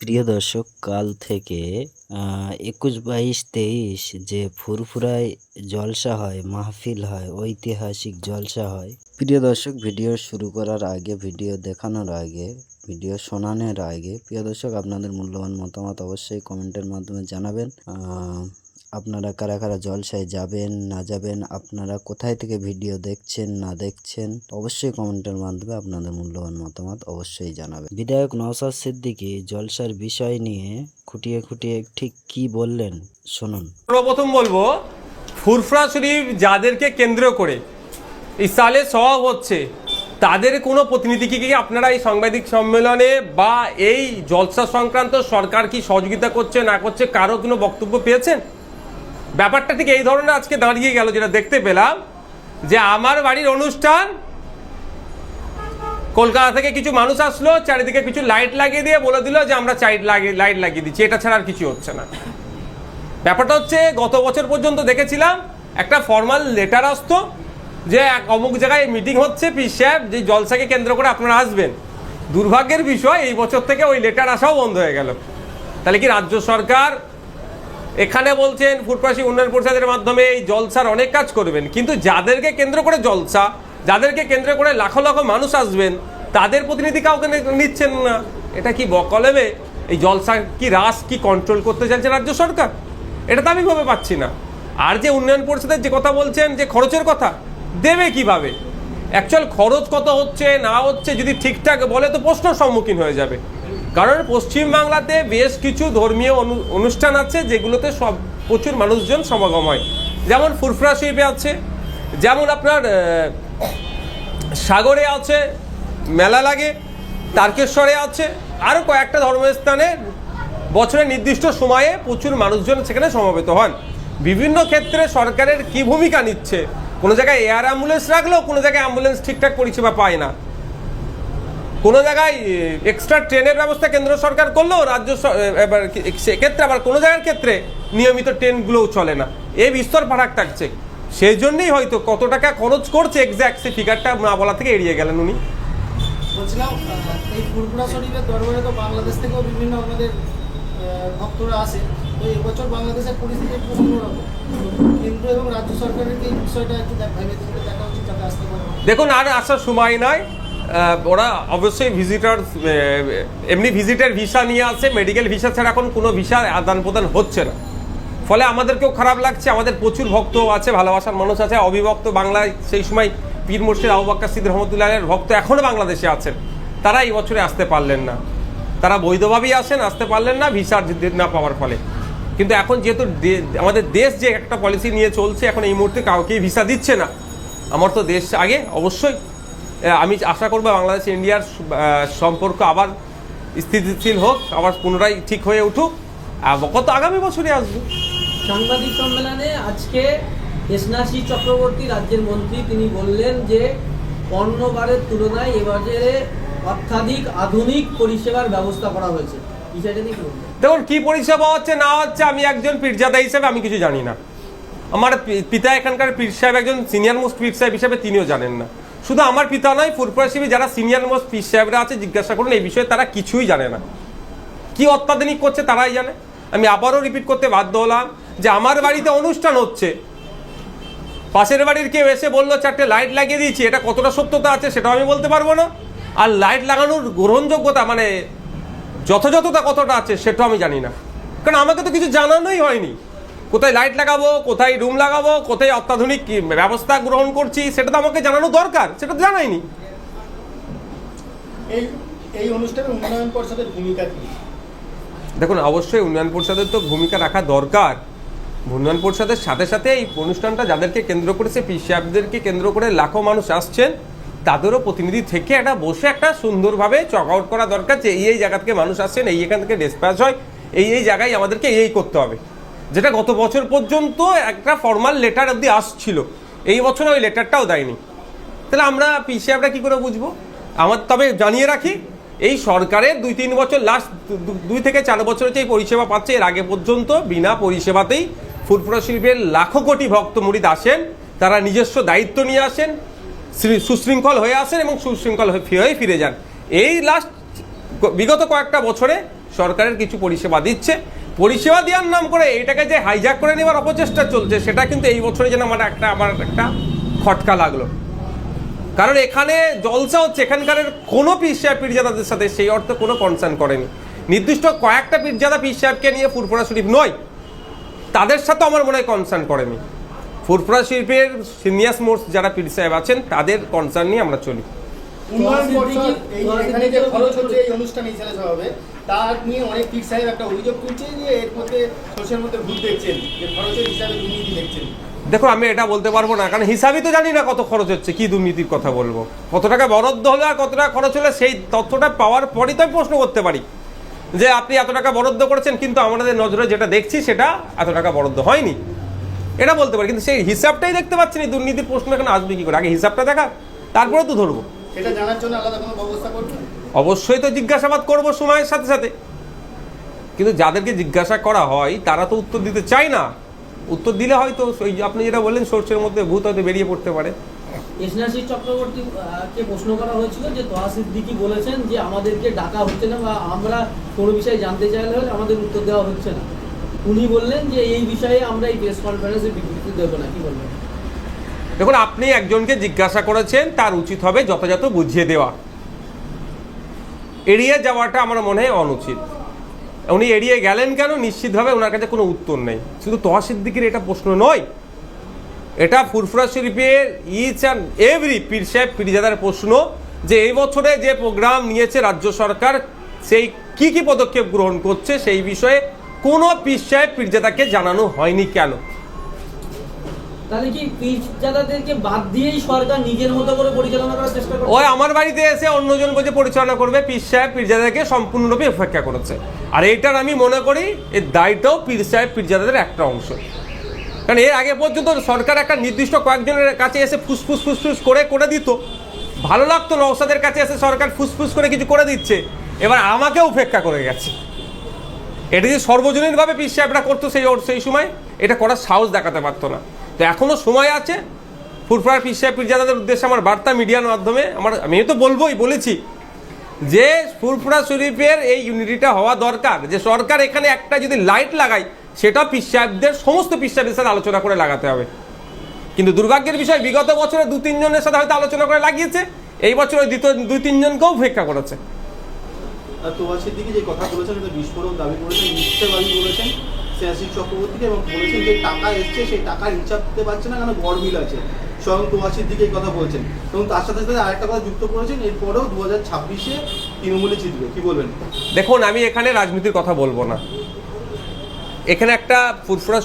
প্রিয় দর্শক, কাল থেকে একুশ বাইশ তেইশ যে ফুরফুরায় জলসা হয়, মাহফিল হয়, ঐতিহাসিক জলসা হয়। প্রিয় দর্শক, ভিডিও শুরু করার আগে, ভিডিও দেখানোর আগে, ভিডিও শোনানোর আগে, প্রিয় দর্শক, আপনাদের মূল্যবান মতামত অবশ্যই কমেন্টের মাধ্যমে জানাবেন। আপনারা কারা কারা জলসায় যাবেন, না যাবেন, আপনারা কোথায় থেকে ভিডিও দেখছেন, না দেখছেন, অবশ্যই কমেন্টের মাধ্যমে আপনাদের মূল্যবান মতামত অবশ্যই জানাবেন। বিধায়ক নওসাদ সিদ্দিকী জলসার বিষয় নিয়ে খুঁটিয়ে খুঁটিয়ে ঠিক কি বললেন, শুনুন। সর্বপ্রথম বলব, ফুরফরা শরীফ যাদেরকে কেন্দ্র করে ইসালে সওয়াব হচ্ছে, তাদের কোনো প্রতিনিধিকে কি আপনারা এই সাংবাদিক সম্মেলনে বা এই জলসা সংক্রান্ত সরকার কি সহযোগিতা করছে, না করছে, কারও কোনো বক্তব্য পেয়েছেন? ব্যাপারটা ঠিক এই ধরনের আজকে দাঁড়িয়ে গেল, যেটা দেখতে পেলাম, যে আমার বাড়ির অনুষ্ঠান, কলকাতা থেকে কিছু মানুষ আসলো, চারিদিকে কিছু লাইট লাগিয়ে দিয়ে বলে দিল যে আমরা চাইট লাগিয়ে লাইট লাগিয়ে দিচ্ছি। এটা ছাড়া আর কিছু হচ্ছে না। ব্যাপারটা হচ্ছে, গত বছর পর্যন্ত দেখেছিলাম, একটা ফর্মাল লেটার আসতো, যে এক অমুক জায়গায় মিটিং হচ্ছে পিস সাহেব, যে জলসাকে কেন্দ্র করে আপনারা আসবেন। দুর্ভাগ্যের বিষয়, এই বছর থেকে ওই লেটার আসাও বন্ধ হয়ে গেল। তাহলে কি রাজ্য সরকার এখানে বলছেন ফুটপাশি উন্নয়ন পরিষদের মাধ্যমে এই জলসার অনেক কাজ করবেন, কিন্তু যাদেরকে কেন্দ্র করে জলসা, যাদেরকে কেন্দ্র করে লাখো লাখো মানুষ আসবেন, তাদের প্রতিনিধি কাউকে নিচ্ছেন না। এটা কি বকলেবে এই জলসা কি রাস কি কন্ট্রোল করতে চাইছে রাজ্য সরকার? এটা তো আমি ভেবে পাচ্ছি না। আর যে উন্নয়ন পরিষদের যে কথা বলছেন, যে খরচের কথা, দেবে কীভাবে? অ্যাকচুয়াল খরচ কত হচ্ছে, না হচ্ছে, যদি ঠিকঠাক বলে তো প্রশ্নের সম্মুখীন হয়ে যাবে। কারণ পশ্চিমবাংলাতে বেশ কিছু ধর্মীয় অনুষ্ঠান আছে যেগুলোতে সব, প্রচুর মানুষজন সমাগম হয়। যেমন ফুরফুরা শিল্পে আছে, যেমন আপনার সাগরে আছে, মেলা লাগে, তারকেশ্বরে আছে আরও কয়েকটা ধর্মস্থানে বছরের নির্দিষ্ট সময়ে প্রচুর মানুষজন সেখানে সমবেত হন। বিভিন্ন ক্ষেত্রে সরকারের কি ভূমিকা নিচ্ছে? কোনো জায়গায় এয়ার অ্যাম্বুলেন্স রাখলেও কোনো জায়গায় অ্যাম্বুলেন্স ঠিকঠাক পরিষেবা পায় না। কোনো জায়গায় এক্সট্রা ট্রেনের ব্যবস্থা কেন্দ্র সরকার করলেও রাজ্য এবার সেক্ষেত্রে আবার কোনো জায়গার ক্ষেত্রে নিয়মিত ট্রেনগুলোও চলে না। এই বিস্তর ফারাক থাকছে। সেই জন্যই হয়তো কত টাকা খরচ করছে এক্স্যাক্ট সেই ফিগারটা না বলা থেকে এড়িয়ে গেলেন উনি। বলছিলাম এই ফুরফুরা শরীফের দরবারে তো বাংলাদেশ থেকেও বিভিন্ন আমাদের ভক্তরা আসে। তো এবছর বাংলাদেশের পরিস্থিতি একটু অন্যরকম। কেন্দ্র এবং রাজ্য সরকারের এই বিষয়টা একটু দেখ- ভেবে দেখা উচিত যাতে আসতে পারে। দেখুন আর আসার সময় নয়। ওরা অবশ্যই ভিজিটার এমনি ভিজিটার ভিসা নিয়ে আসে মেডিকেল ভিসা ছাড়া এখন কোনো ভিসা আদান প্রদান হচ্ছে না। ফলে আমাদেরকেও খারাপ লাগছে, আমাদের প্রচুর ভক্ত আছে, ভালোবাসার মানুষ আছে, অবিভক্ত বাংলায় সেই সময় পীর মুর্শিদ আবু বাক্কা সিদ্দির রহমতুল্লাহের ভক্ত এখনও বাংলাদেশে আছেন। তারা এই বছরে আসতে পারলেন না। তারা বৈধভাবেই আসেন, আসতে পারলেন না ভিসা না পাওয়ার ফলে। কিন্তু এখন যেহেতু আমাদের দেশ যে একটা পলিসি নিয়ে চলছে, এখন এই মুহূর্তে কাউকেই ভিসা দিচ্ছে না। আমার তো দেশ আগে অবশ্যই আমি আশা করব বাংলাদেশ ইন্ডিয়ার সম্পর্ক আবার স্থিতিশীল হোক আবার পুনরায় ঠিক হয়ে উঠুক। কত আগামী বছরে আসবে? সাংবাদিক সম্মেলনে আজকে এসনাসি চক্রবর্তী রাজ্যের মন্ত্রী তিনি বললেন যে অন্যবারের তুলনায় এবারে অত্যাধিক আধুনিক পরিষেবার ব্যবস্থা করা হয়েছে? দেখুন কি পরিষেবা হচ্ছে না হচ্ছে আমি একজন পীরজাদা হিসেবে আমি কিছু জানি না। আমার পিতা এখানকার পীর সাহেব একজন সিনিয়র মোস্ট পীর সাহেব হিসেবে তিনিও জানেন না। শুধু আমার পিতা নয় ফুরপুরা শিবি যারা সিনিয়র মোস্ট পীর সাহেবরা আছে, জিজ্ঞাসা করুন, এই বিষয়ে তারা কিছুই জানে না। কি অত্যাধুনিক করছে তারাই জানে। আমি আবারও রিপিট করতে বাধ্য হলাম যে আমার বাড়িতে অনুষ্ঠান হচ্ছে। পাশের বাড়ির কেউ এসে বলল, চারটে লাইট লাগিয়ে দিয়েছি, এটা কতটা সত্যতা আছে সেটাও আমি বলতে পারব না। আর লাইট লাগানোর গ্রহণযোগ্যতা মানে যথাযথতা কতটা আছে সেটাও আমি জানি না। কারণ আমাকে তো কিছু জানানোই হয়নি। কোথায় লাইট লাগাবো কোথায় রুম লাগাবো কোথায় অত্যাধুনিক ব্যবস্থা গ্রহণ করছি সেটা তো আমাকে জানানো দরকার সেটা তো জানাইনি। এই এই অনুষ্ঠানে উন্নয়ন পরিষদের ভূমিকা কি? দেখুন অবশ্যই উন্নয়ন পরিষদের তো ভূমিকা রাখা দরকার। উন্নয়ন পরিষদের সাথে সাথে এই অনুষ্ঠানটা যাদেরকে কেন্দ্র করেছে পীর সাহেবদেরকে কেন্দ্র করে লাখো মানুষ আসছেন তাদেরও প্রতিনিধি থেকে একটা বসে একটা সুন্দরভাবে চক আউট করা দরকার যে এই এই জায়গা থেকে মানুষ আসছেন এই এখান থেকে ডিসপ্যাচ হয় এই এই জায়গায় আমাদেরকে এই করতে হবে। যেটা গত বছর পর্যন্ত একটা ফর্মাল লেটার অবধি আসছিল। এই বছর ওই লেটারটাও দেয়নি। তাহলে আমরা আমরা কি করে বুঝব? আমার তবে জানিয়ে রাখি, এই সরকারের দুই তিন বছর লাস্ট দুই থেকে চার বছর হচ্ছে এই পরিষেবা পাচ্ছে, এর আগে পর্যন্ত বিনা পরিষেবাতেই ফুরফুরা শিল্পের লাখো কোটি ভক্ত মুরিদ আসেন, তারা নিজস্ব দায়িত্ব নিয়ে আসেন সুশৃঙ্খল হয়ে আসেন এবং সুশৃঙ্খল হয়ে ফিরে যান। এই লাস্ট বিগত কয়েকটা বছরে সরকারের কিছু পরিষেবা দিচ্ছে। পরিষেবা দেওয়ার নাম করে এটাকে যে হাইজ্যাক করে নেওয়ার অপচেষ্টা চলছে, সেটা কিন্তু এই বছরে যেন আমার একটা আমার একটা খটকা লাগল। কারণ এখানে জলসা হচ্ছে এখানকার কোনো পীর সাহেব পীরজাদাদের সাথে সেই অর্থে কোনো কনসার্ন করেনি। নির্দিষ্ট কয়েকটা পীরজাদা পীর সাহেবকে নিয়ে ফুরফুরা শরীফ নয়, তাদের সাথে আমার মনে হয় কনসার্ন করেনি। ফুরফুরা শরীফের সিনিয়াস মোর্স যারা পীর সাহেব আছেন, তাদের কনসার্ন নিয়ে আমরা চলি। তার নিয়ে অনেক পীর সাহেব একটা অভিযোগ তুলছে যে এর মধ্যে সোশ্যাল মধ্যে ভূত দেখছেন যে খরচের হিসাবে দুর্নীতি দেখছেন। দেখো আমি এটা বলতে পারব না কারণ হিসাবই তো জানি না কত খরচ হচ্ছে কি দুর্নীতির কথা বলব। কত টাকা বরাদ্দ হলে আর কত টাকা খরচ হলে সেই তথ্যটা পাওয়ার পরই তো আমি প্রশ্ন করতে পারি। যে আপনি এত টাকা বরাদ্দ করেছেন কিন্তু আমাদের নজরে যেটা দেখছি সেটা এত টাকা বরাদ্দ হয়নি। এটা বলতে পারি কিন্তু সেই হিসাবটাই দেখতে পাচ্ছি না দুর্নীতির প্রশ্ন এখানে আসবে কি করে? আগে হিসাবটা দেখা তারপরে তো ধরবো। সেটা জানার জন্য আলাদা কোনো ব্যবস্থা করবেন? অবশ্যই তো জিজ্ঞাসাবাদ করব সময়ের সাথে সাথে। কিন্তু যাদেরকে জিজ্ঞাসা করা হয় তারা তো উত্তর দিতে চায় না। উত্তর দিলে হয়তো ওই আপনি যেটা বললেন সোর্সের মধ্যে ভূত হয়তো বেরিয়ে পড়তে পারে। প্রশ্ন করা হয়েছিল যে তোহা সিদ্দিকি বলেছেন যে আমাদেরকে ডাকা হচ্ছে না বা আমরা কোনো বিষয়ে জানতে চাইলে হলে আমাদের উত্তর দেওয়া হচ্ছে না। উনি বললেন যে এই বিষয়ে আমরা এই প্রেস কনফারেন্সে বিবৃতি দেবো না। কি বলবেন? দেখুন আপনি একজনকে জিজ্ঞাসা করেছেন তার উচিত হবে যথাযথ বুঝিয়ে দেওয়া। এড়িয়ে যাওয়াটা আমার মনে হয় অনুচিত। উনি এড়িয়ে গেলেন কেন? নিশ্চিতভাবে ওনার কাছে কোনো উত্তর নেই। শুধু তোহা এটা প্রশ্ন নয়। এটা ফুরফুরা শরীফের ইচ অ্যান্ড এভরি পীর সাহেব, পীরজাদার প্রশ্ন যে এই বছরে যে প্রোগ্রাম নিয়েছে রাজ্য সরকার, সেই কি কি পদক্ষেপ গ্রহণ করছে সেই বিষয়ে কোনো পীর সাহেব, পীরজাদাকে জানানো হয়নি কেন? তাহলে কি পীরজাদাদেরকে বাদ দিয়েই সরকার নিজের মতো করে পরিচালনা করার চেষ্টা করছে? ওই আমার বাড়িতে এসে অন্যজন বলছে, পরিচালনা করবে পীর সাহেব পীরজাদাকে সম্পূর্ণরূপে উপেক্ষা করেছে। আর এইটার আমি মনে করি, এর দায়টাও পীর সাহেব, পীরজাদাদের একটা অংশ। কারণ এর আগে পর্যন্ত সরকার একটা নির্দিষ্ট কয়েকজনের কাছে এসে ফুসফুস ফুসফুস করে করে দিত। ভালো লাগতো নৌসাদের কাছে এসে সরকার ফুসফুস করে কিছু করে দিচ্ছে। এবার আমাকেও উপেক্ষা করে গেছে। এটা যে সর্বজনীনভাবে পীর সাহেবরা করতো সেই সেই সময়, এটা করার সাহস দেখাতে পারতো না। তো এখনও সময় আছে। ফুরফুরার পীর সাহেব উদ্দেশ্যে আমার বার্তা মিডিয়ার মাধ্যমে আমার আমি তো বলবোই, বলেছি যে ফুরফুরা শরীফের এই ইউনিটিটা হওয়া দরকার। যে সরকার এখানে একটা যদি লাইট লাগায়, সেটা পীর সাহেবদের সমস্ত পীর সাথে আলোচনা করে লাগাতে হবে। কিন্তু দুর্ভাগ্যের বিষয়, বিগত বছরে দু তিনজনের সাথে হয়তো আলোচনা করে লাগিয়েছে। এই বছর ওই দুই তিনজনকেও উপেক্ষা করেছে। তোয়াশির দিকে যে কথা বলেছেন দাবি করেছেন মিথ্যাবাদী বলেছেন শ্রেয়াশিস চক্রবর্তীকে এবং বলেছেন যে টাকা এসছে, সেই টাকার হিসাব দিতে পারছে না, কেন গড়মিল আছে? স্বয়ং তোয়াশির দিকে এই কথা বলছেন। এবং তার সাথে সাথে আরেকটা কথা যুক্ত করেছেন, এরপরেও দু হাজার ছাব্বিশে তৃণমূলে জিতবে। কি বলবেন? দেখুন, আমি এখানে রাজনীতির কথা বলব না। এখানে একটা ফুরফুরা